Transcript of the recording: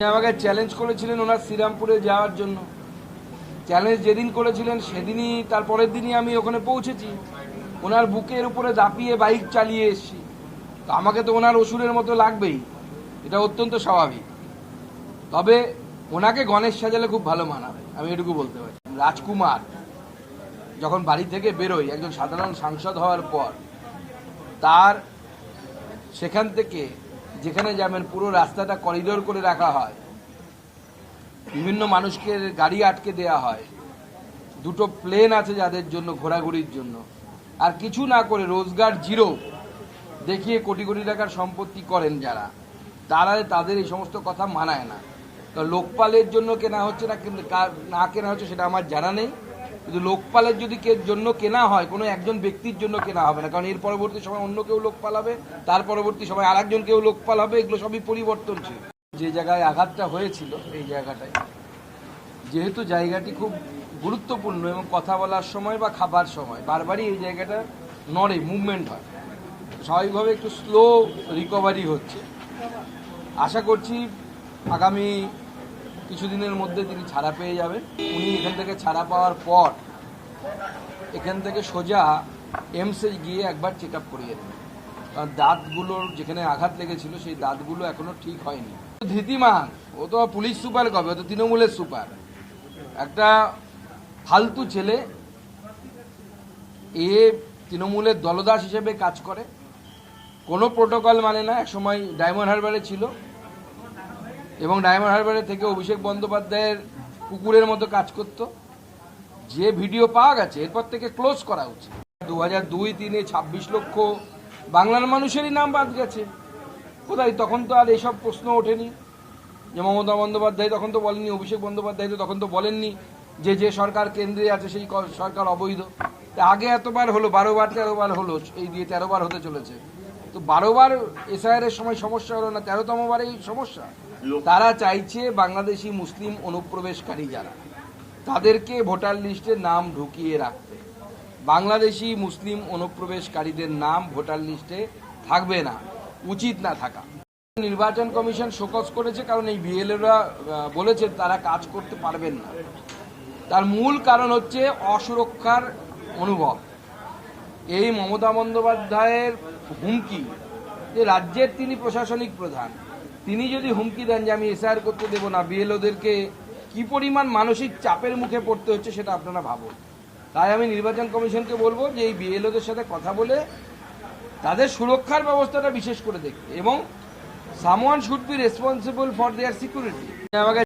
আমাকে চ্যালেঞ্জ করেছিলেন ওনার শ্রীরামপুরে যাওয়ার জন্য। চ্যালেঞ্জ যেদিন করেছিলেন সেদিনই তার পরের দিনই আমি ওখানে পৌঁছেছি। ওনার বুকের উপরে দাপিয়ে বাইক চালিয়ে এসেছি। তো আমাকে তো ওনার ওষুধের মতো লাগবেই। এটা অত্যন্ত স্বাভাবিক। তবে ওনাকে গণেশ সাজালে খুব ভালো মানাবে, আমি এটুকু বলতে পারি। রাজকুমার, যখন বাড়ি থেকে বেরোয় একজন সাধারণ সাংসদ হওয়ার পর, তার সেখান থেকে যেখানে যাবেন পুরো রাস্তাটা করিডোর করে রাখা হয়। বিভিন্ন মানুষকে গাড়ি আটকে দেয়া হয়। দুটো প্লেন আছে যাদের জন্য, ঘোরাঘুরির জন্য। আর কিছু না করে রোজগার জিরো। দেখিয়ে কোটি কোটি টাকার সম্পত্তি করেন যারা। তারা তাদের এই সমস্ত কথা মানায় না। লোকপালের জন্য কেনা হচ্ছে না, কিন্তু না কেনা হচ্ছে সেটা আমার জানা নেই। কিন্তু লোকপালের যদি জন্য কেনা হয়, কোনো একজন ব্যক্তির জন্য কেনা হবে না। কারণ এর পরবর্তী সময় অন্য কেউ লোকপাল হবে, তার পরবর্তী সময় আর একজন কেউ লোকপাল হবে, এগুলো সবই পরিবর্তনশীল যে জায়গায় আঘাতটা হয়েছিল, এই জায়গাটায়। যেহেতু জায়গাটি খুব গুরুত্বপূর্ণ এবং কথা বলার সময় বা খাবার সময়, বারবারই এই জায়গাটা নড়ে মুভমেন্ট হয়। স্বাভাবিকভাবে একটু স্লো রিকভারি হচ্ছে। আশা করছি আগামী কিছুদিনের মধ্যে তিনি ছাড়া পেয়ে যাবেন। উনি এখান থেকে ছাড়া পাওয়ার পর এখান থেকে সোজা এমসে গিয়ে একবার চেক আপ করিয়ে দেবেন। কারণ দাঁতগুলোর যেখানে আঘাত লেগেছিল, সেই দাঁতগুলো এখনও ঠিক হয়নি। ধৃতিমান, ও তো পুলিশ সুপার কবে? ও তো তৃণমূলের সুপার। একটা ফালতু ছেলে, এ তৃণমূলের দলদাস হিসেবে কাজ করে। কোনো প্রোটোকল মানে না এক সময় ডায়মন্ড হারবারে ছিল। এবং ডায়মন্ড হারবারে থেকে অভিষেক বন্দ্যোপাধ্যায়ের কুকুরের মতো কাজ করত। যে ভিডিও পাওয়া গেছে, এরপর থেকে ক্লোজ করা উচিত। দু হাজার দুই তিনে ছাব্বিশ লক্ষ বাংলার মানুষেরই নাম বাদ গেছে। কোথায়? তখন তো আর এসব প্রশ্ন ওঠেনি। যে মমতা বন্দ্যোপাধ্যায় তখন তো বলেননি, অভিষেক বন্দ্যোপাধ্যায় তো তখন তো বলেননি যে যে সরকার কেন্দ্রে আছে সেই সরকার অবৈধ। আগে এতবার হলো বারো বার তেরো বার হলো, এই দিয়ে তেরো বার হতে চলেছে। তো বারোবার এসআইআর এর সময় সমস্যা হলো না? তেরোতম বারেই সমস্যা? তারা চাইছে বাংলাদেশি, মুসলিম অনুপ্রবেশকারী যারা, তাদেরকে ভোটার লিস্টে নাম ঢুকিয়ে রাখতে। বাংলাদেশি, মুসলিম অনুপ্রবেশকারীদের নাম ভোটার লিস্টে থাকবে না, উচিত না থাকা। নির্বাচন কমিশন শোকজ করেছে কারণ এই বিএলএরা বলেছে তারা কাজ করতে পারবেন না। তার মূল কারণ হচ্ছে অসুরক্ষার অনুভব। এই মমতা বন্দ্যোপাধ্যায়ের হুমকি, যে রাজ্যের তিনি প্রশাসনিক প্রধান তিনি যদি হুমকি দেন যে আমি এসআর করতে দেব না, বিএলওদেরকে কি পরিমাণ মানসিক চাপের মুখে পড়তে হচ্ছে সেটা আপনারা ভাবুন। তাই আমি নির্বাচন কমিশনকে বলব যে এই বিএলওদের সাথে কথা বলে তাদের সুরক্ষার ব্যবস্থাটা বিশেষ করে দেখবে এবং someone should be responsible for their security. আমাকে